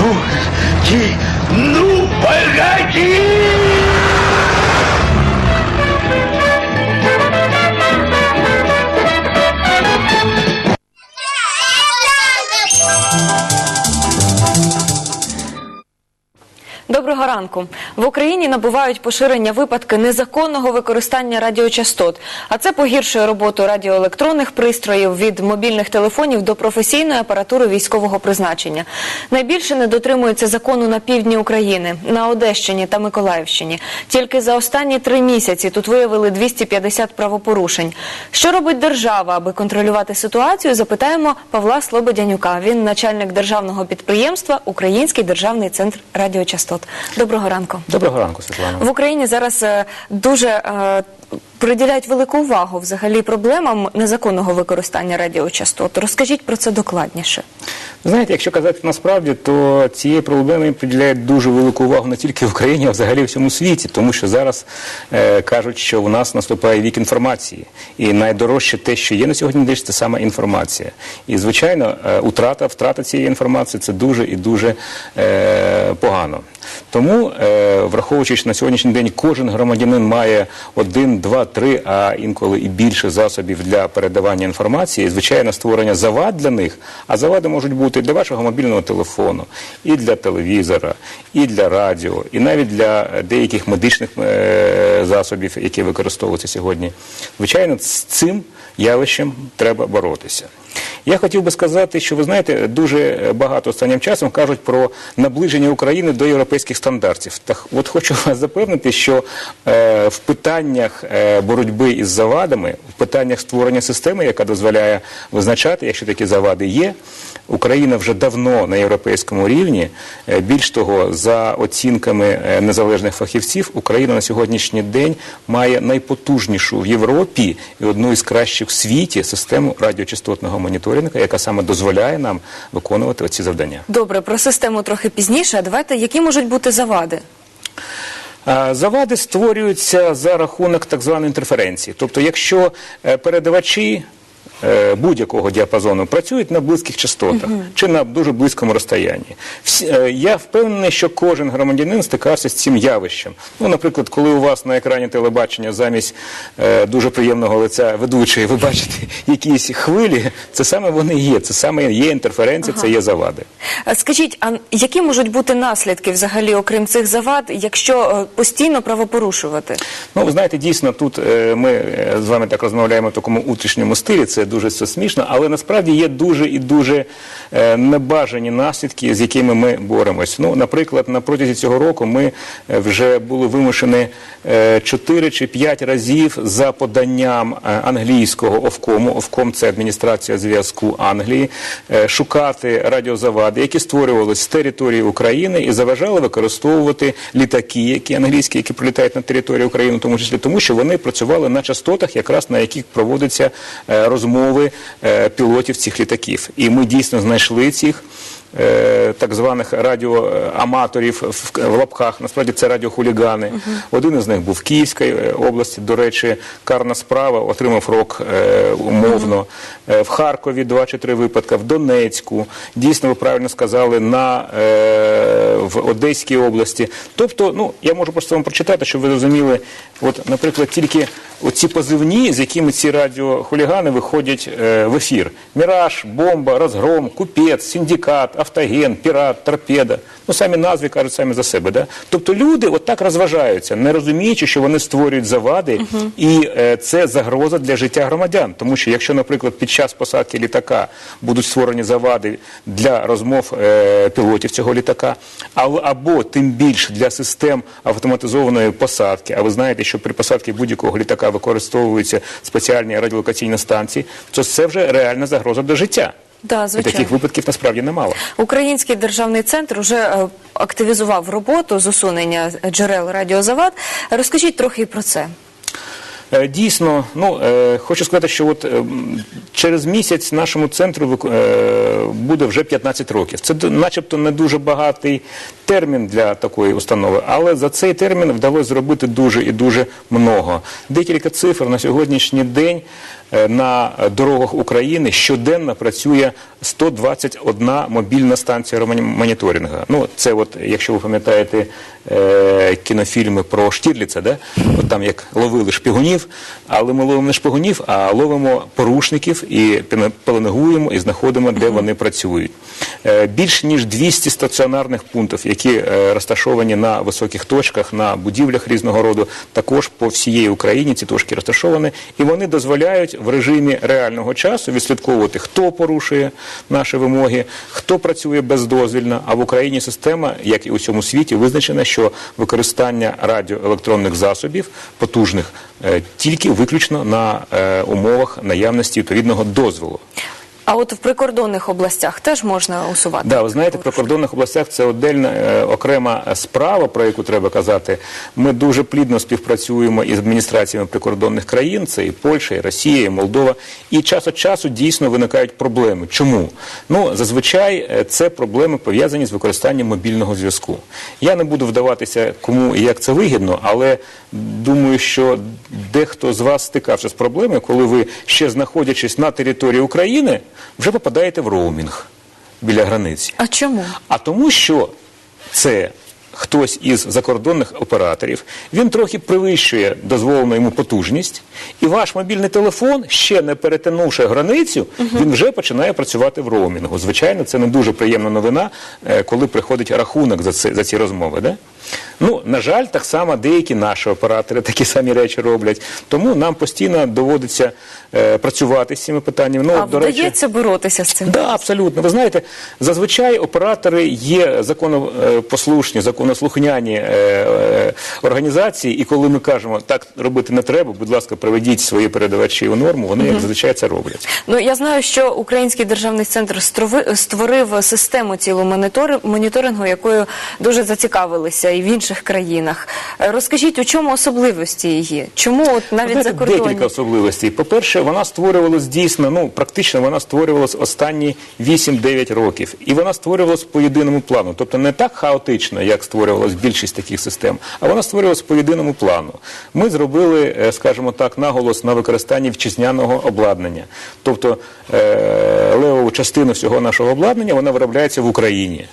Ну, ти! ну, погоди! Доброго ранку. В Україні набувають поширення випадки незаконного використання радіочастот, а це погіршує роботу радіоелектронних пристроїв від мобільних телефонів до професійної апаратури військового призначення. Найбільше не дотримуються закону на півдні України, на Одещині та Миколаївщині. Тільки за останні три місяці тут виявили 250 правопорушень. Що робить держава, аби контролювати ситуацію? Запитаємо Павла Слободянюка. Він начальник державного підприємства Український державний центр радіочастот. Доброго ранку. Доброго ранку, Світлана. В Україні зараз е, дуже е, приділяють велику увагу взагалі проблемам незаконного використання радіочастот. Розкажіть про це докладніше. Знаєте, якщо казати насправді, то цієї проблеми приділяють дуже велику увагу не тільки в Україні, а взагалі в всьому світі, тому що зараз е, кажуть, що у нас наступає вік інформації, і найдорожче те, що є на сьогодні, десь це саме інформація. І звичайно, е, утрата, втрата цієї інформації це дуже і дуже е, погано. Тому, е, враховуючи, що на сьогоднішній день кожен громадянин має один, два, три, а інколи і більше засобів для передавання інформації, звичайно, створення завад для них, а завади можуть бути для вашого мобільного телефону, і для телевізора, і для радіо, і навіть для деяких медичних е, засобів, які використовуються сьогодні. Звичайно, з цим явищем треба боротися. Я хотів би сказати, що ви знаєте, дуже багато останнім часом кажуть про наближення України до європейських стандартів. Так от хочу вас запевнити, що е, в питаннях е, боротьби із завадами, в питаннях створення системи, яка дозволяє визначати, якщо такі завади є, Україна вже давно на європейському рівні. Е, більш того, за оцінками е, незалежних фахівців, Україна на сьогоднішній день має найпотужнішу в Європі і одну із кращих в світі систему радіочастотного моніторингу, яка саме дозволяє нам виконувати ці завдання. Добре, про систему трохи пізніше. А давайте які можуть бути завади? Завади створюються за рахунок так званої інтерференції. Тобто, якщо е, передавачі будь-якого діапазону працюють на близьких частотах чи на дуже близькому розстоянні. Всі- е, Я впевнений, що кожен громадянин стикався з цим явищем. Ну, наприклад, коли у вас на екрані телебачення замість е, дуже приємного лиця ведучої ви бачите якісь хвилі, це саме вони є. Це саме є інтерференція, це є завади. Е, Скажіть, а які можуть бути наслідки взагалі, окрім цих завад, якщо е, постійно правопорушувати? Ну, ви знаєте, дійсно, тут е, ми е, з вами так розмовляємо в такому утрішньому стилі, це дуже все смішно, але насправді є дуже і дуже е, небажані наслідки, з якими ми боремось. Ну, наприклад, на протязі цього року ми е, вже були вимушені е, 4 чи 5 разів за поданням е, англійського ОВКОМу, ОВКОМ – це адміністрація зв'язку Англії, шукати радіозавади, які створювалися з території України і заважали використовувати літаки, які англійські, які прилітають на територію України, тому числі тому, що вони працювали на частотах, якраз на яких проводяться е, розмови е, пілотів цих літаків. І ми дійсно знайшли цих. Е, Так званих радіоаматорів в, лапках, насправді це радіохулігани. Один із них був в Київській е, області. До речі, карна справа отримав рок е, умовно. В Харкові два чи три випадки, в Донецьку. Дійсно, ви правильно сказали, на, в Одеській області. Тобто, ну, я можу просто вам прочитати, щоб ви розуміли, от, наприклад, тільки оці позивні, з якими ці радіохулігани виходять в ефір. Міраж, бомба, розгром, купець, синдикат, автоген, пірат, торпеда. Ну, самі назви кажуть самі за себе. Да? Тобто люди от розважаються, не розуміючи, що вони створюють завади, і е, це загроза для життя громадян. Тому що якщо, наприклад, під час посадки літака будуть створені завади для розмов е, пілотів цього літака, або, або тим більше для систем автоматизованої посадки, а ви знаєте, що при посадці будь-якого літака використовуються спеціальні радіолокаційні станції, то це вже реальна загроза до життя. Да, І звичайно. таких випадків насправді немало. Український державний центр вже е, активізував роботу з усунення джерел радіозавад. Розкажіть трохи і про це. Е, Дійсно, ну е, хочу сказати, що от е, через місяць нашому центру е, буде вже 15 років. Це начебто не дуже багатий термін для такої установи, але за цей термін вдалося зробити дуже і дуже много. Декілька цифр на сьогоднішній день на дорогах України щоденно працює 121 мобільна станція моніторингу. Ну, це от, якщо ви пам'ятаєте е, кінофільми про Штірліца, да? от там як ловили шпигунів, але ми ловимо не шпигунів, а ловимо порушників і пеленгуємо і знаходимо, де вони працюють. Е, більш ніж 200 стаціонарних пунктів, які е, розташовані на високих точках, на будівлях різного роду, також по всієї Україні ці точки розташовані, і вони дозволяють в режимі реального часу відслідковувати, хто порушує наші вимоги, хто працює бездозвільно. А в Україні система, як і у всьому світі, визначена, що використання радіоелектронних засобів потужних е, тільки виключно на е, умовах наявності відповідного дозволу. А от в прикордонних областях теж можна усувати. Да, ви знаєте, в прикордонних областях це отдельна е, окрема справа, про яку треба казати. Ми дуже плідно співпрацюємо із адміністраціями прикордонних країн, це і Польща, і Росія, і Молдова. І час від часу дійсно виникають проблеми. Чому? Ну, зазвичай е, це проблеми пов'язані з використанням мобільного зв'язку. Я не буду вдаватися, кому і як це вигідно, але думаю, що дехто з вас стикався з проблемою, коли ви ще знаходячись на території України, вже попадаєте в роумінг біля границі. А чому? А тому, що це хтось із закордонних операторів, він трохи перевищує дозволену йому потужність, і ваш мобільний телефон, ще не перетинувши границю, він вже починає працювати в роумінгу. Звичайно, це не дуже приємна новина, е, коли приходить рахунок за, це, за ці розмови. Да? Ну, на жаль, так само деякі наші оператори такі самі речі роблять. Тому нам постійно доводиться е, працювати з цими питаннями. Ну, а до речі, вдається боротися з цим? Да, абсолютно. Ви знаєте, зазвичай оператори є законопослушні, законослухняні е, е, організації, і коли ми кажемо, так робити не треба, будь ласка, приведіть свої передавачі у норму, вони як зазвичай це роблять. Ну я знаю, що Український державний центр створив систему цілу монітори- моніторингу, якою дуже зацікавилися і в інших країнах. Е, Розкажіть, у чому особливості її? Чому от навіть Знаєте, за кордоном? декілька особливостей. По-перше, вона створювалась дійсно, ну практично вона створювалась останні 8-9 років. І вона створювалась по єдиному плану. Тобто не так хаотично, як створювалась більшість таких систем, а вона створювалась по єдиному плану. Ми зробили, е, скажімо так, наголос на використанні вітчизняного обладнання. Тобто е, левову частину всього нашого обладнання вона виробляється в Україні.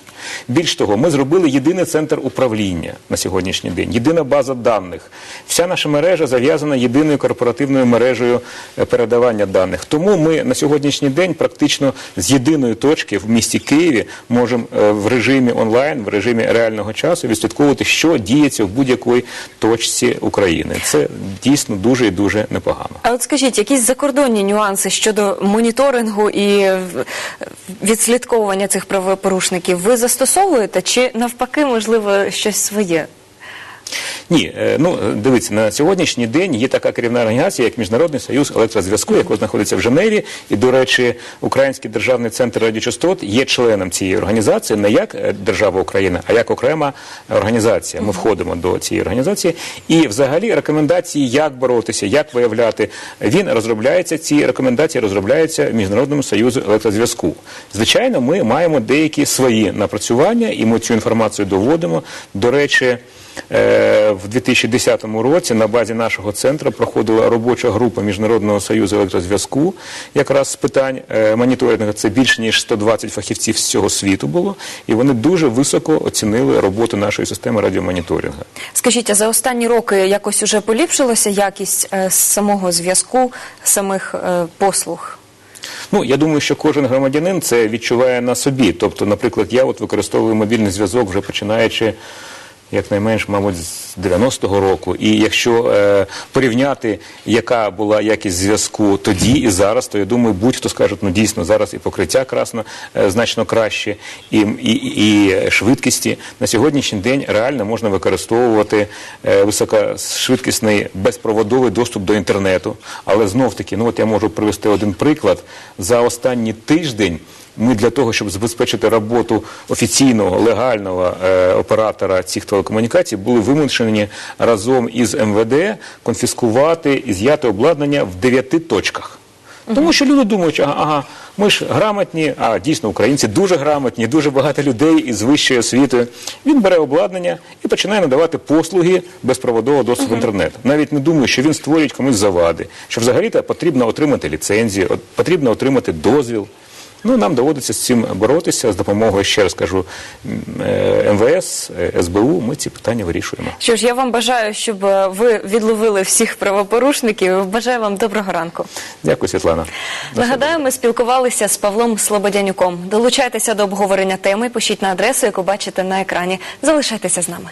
Більш того, ми зробили єдиний центр управління на сьогоднішній день, єдина база даних. Вся наша мережа зав'язана єдиною корпоративною мережею е, передавання даних. Тому ми на сьогоднішній день практично з єдиної точки в місті Києві можемо е, в режимі онлайн, в режимі реального часу відслідковувати, що діється в будь-якій точці України. Це дійсно дуже і дуже непогано. А от скажіть, якісь закордонні нюанси щодо моніторингу і е, відслідковування цих правопорушників ви застосовуєте чи навпаки, можливо, щось своє? Ні, е, ну е, дивіться, на сьогоднішній день є така керівна організація, як Міжнародний союз електрозв'язку, яка знаходиться в Женеві. І, до речі, Український державний центр радіочастот є членом цієї організації, не як е, держава Україна, а як окрема організація. Ми входимо до цієї організації. І взагалі рекомендації, як боротися, як виявляти, він розробляється. Ці рекомендації розробляються в Міжнародному союзу електрозв'язку. Звичайно, ми маємо деякі свої напрацювання, і ми цю інформацію доводимо. До речі. Е, В 2010 році на базі нашого центру проходила робоча група Міжнародного союзу електрозв'язку, якраз з питань е, моніторингу. Це більше ніж 120 фахівців з цього світу було, і вони дуже високо оцінили роботу нашої системи радіомоніторингу. Скажіть, а за останні роки якось уже поліпшилася якість е, самого зв'язку, самих послуг? Ну, я думаю, що кожен громадянин це відчуває на собі. Тобто, наприклад, я от використовую мобільний зв'язок вже починаючи. Якнайменш, мабуть, з 90-го року. І якщо е, порівняти, яка була якість зв'язку тоді і зараз, то я думаю, будь-хто скаже, ну дійсно зараз і покриття красно е, значно краще, і, і, і швидкісті на сьогоднішній день реально можна використовувати е, високошвидкісний безпроводовий доступ до інтернету. Але знов таки, ну от я можу привести один приклад за останній тиждень. Ми для того, щоб забезпечити роботу офіційного легального е, оператора цих телекомунікацій, були вимушені разом із МВД конфіскувати і з'яти обладнання в дев'яти точках. Тому що люди думають, ага, ага, ми ж грамотні, а дійсно українці дуже грамотні, дуже багато людей із вищою освітою. Він бере обладнання і починає надавати послуги безпроводового доступу в інтернет. Навіть не думаю, що він створює комусь завади, що взагалі-то потрібно отримати ліцензію, потрібно отримати дозвіл. Ну, нам доводиться з цим боротися з допомогою, ще раз кажу, е, МВС, е, СБУ. Ми ці питання вирішуємо. Що ж, я вам бажаю, щоб е, ви відловили всіх правопорушників. Бажаю вам доброго ранку. Дякую, Світлана. Нагадаю, ми спілкувалися з Павлом Слободянюком. Долучайтеся до обговорення теми, пишіть на адресу, яку бачите на екрані. Залишайтеся з нами.